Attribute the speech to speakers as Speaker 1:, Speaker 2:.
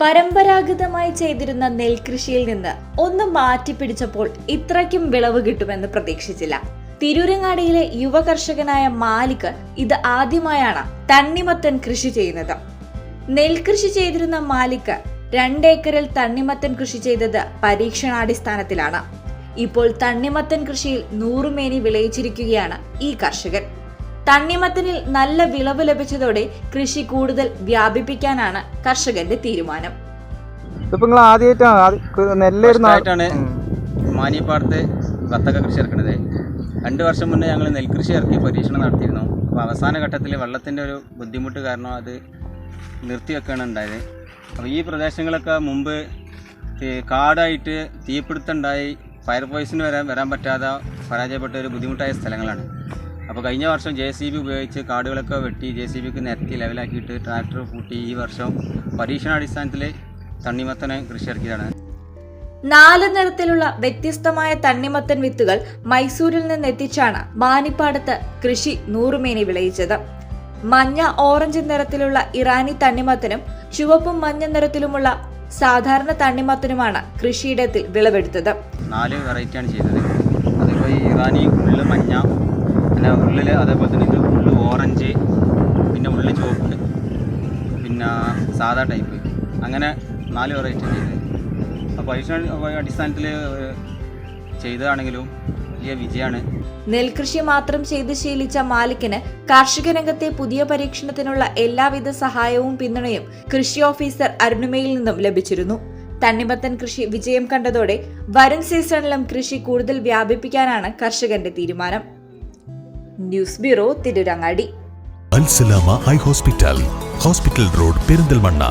Speaker 1: പരമ്പരാഗതമായി ചെയ്തിരുന്ന നെൽകൃഷിയിൽ നിന്ന് ഒന്ന് മാറ്റിപ്പിടിച്ചപ്പോൾ ഇത്രയ്ക്കും വിളവ് കിട്ടുമെന്ന് പ്രതീക്ഷിച്ചില്ല. തിരൂരങ്ങാടിയിലെ യുവ കർഷകനായ മാലിക് ഇത് ആദ്യമായാണ് തണ്ണിമത്തൻ കൃഷി ചെയ്യുന്നത്. നെൽകൃഷി ചെയ്തിരുന്ന മാലിക് രണ്ടേക്കറിൽ തണ്ണിമത്തൻ കൃഷി ചെയ്തത് പരീക്ഷണാടിസ്ഥാനത്തിലാണ്. ഇപ്പോൾ തണ്ണിമത്തൻ കൃഷിയിൽ നൂറുമേനി വിളയിച്ചിരിക്കുകയാണ് ഈ കർഷകൻ. തണ്ണിമത്തനിൽ നല്ല വിളവ് ലഭിച്ചതോടെ കൃഷി കൂടുതൽ വ്യാപിപ്പിക്കാനാണ് കർഷകന്റെ തീരുമാനം.
Speaker 2: ഇതിപ്പോ നിങ്ങൾ ആദ്യമായിട്ടാണ്
Speaker 3: മാനിയപ്പാടത്ത് വത്തക്ക കൃഷി ഇറക്കുന്നത് രണ്ട് വർഷം മുന്നേ ഞങ്ങൾ നെൽകൃഷി ഇറക്കി പരീക്ഷണം നടത്തിയിരുന്നു. അപ്പോൾ അവസാന ഘട്ടത്തിൽ വെള്ളത്തിന്റെ ഒരു ബുദ്ധിമുട്ട് കാരണം അത് നിർത്തിവെക്കുകയാണ് ഉണ്ടായത്. അപ്പോൾ ഈ പ്രദേശങ്ങളൊക്കെ മുമ്പ് കാടായിട്ട് തീപിടുത്തമുണ്ടായി ഫയർ പോയിസൺ വരാൻ വരാൻ പറ്റാതെ പരാജയപ്പെട്ട ഒരു ബുദ്ധിമുട്ടായ സ്ഥലങ്ങളാണ്. അപ്പോൾ കഴിഞ്ഞ വർഷം ജെ സി ബി ഉപയോഗിച്ച് കാടുകളൊക്കെ വെട്ടി ജെ സി ബിക്ക് നിരത്തി ലെവലാക്കിയിട്ട് ട്രാക്ടർ പൂട്ടി. ഈ വർഷം പരീക്ഷണാടിസ്ഥാനത്തിൽ തണ്ണിമത്തനെ കൃഷി ഇറക്കിയതാണ്
Speaker 1: നാല് നിറത്തിലുള്ള വ്യത്യസ്തമായ തണ്ണിമത്തൻ വിത്തുകൾ മൈസൂരിൽ നിന്ന് എത്തിച്ചാണ് മാനിപ്പാടത്ത് കൃഷി നൂറുമേനി വിളയിച്ചത്. മഞ്ഞ ഓറഞ്ച് നിറത്തിലുള്ള ഇറാനി തണ്ണിമത്തനും ചുവപ്പും മഞ്ഞ നിറത്തിലുമുള്ള സാധാരണ തണ്ണിമത്തനുമാണ് കൃഷിയിടത്തിൽ വിളവെടുത്തത്.
Speaker 3: നാല് വെറൈറ്റിയാണ് ചെയ്തത്. അതിപ്പോൾ ഇറാനി ഉള്ളു മഞ്ഞ പിന്നെ ഉള്ളിൽ അതേപോലെ തന്നെ ഇത് ഉള്ളു ഓറഞ്ച് പിന്നെ ഉള്ളിൽ ചുവപ്പ് പിന്നെ സാധാ ടൈപ്പ് അങ്ങനെ നാല് വെറൈറ്റി ചെയ്തത് അപ്പോൾ പൈസ അടിസ്ഥാനത്തിൽ ചെയ്തതാണെങ്കിലും വലിയ വിജയമാണ്
Speaker 1: നെൽകൃഷി മാത്രം ചെയ്ത് ശീലിച്ച മാലിക്കിന് കാർഷിക രംഗത്തെ പുതിയ പരീക്ഷണത്തിനുള്ള എല്ലാവിധ സഹായവും പിന്തുണയും കൃഷി ഓഫീസർ അരുണിമയിൽ നിന്നും ലഭിച്ചിരുന്നു. തണ്ണിമത്തൻ കൃഷി വിജയം കണ്ടതോടെ വരും സീസണിലും കൃഷി കൂടുതൽ വ്യാപിപ്പിക്കാനാണ് കർഷകന്റെ തീരുമാനം. News bureau Tirurangadi.
Speaker 4: Al Salama eye hospital. Hospital road Perinthalmanna.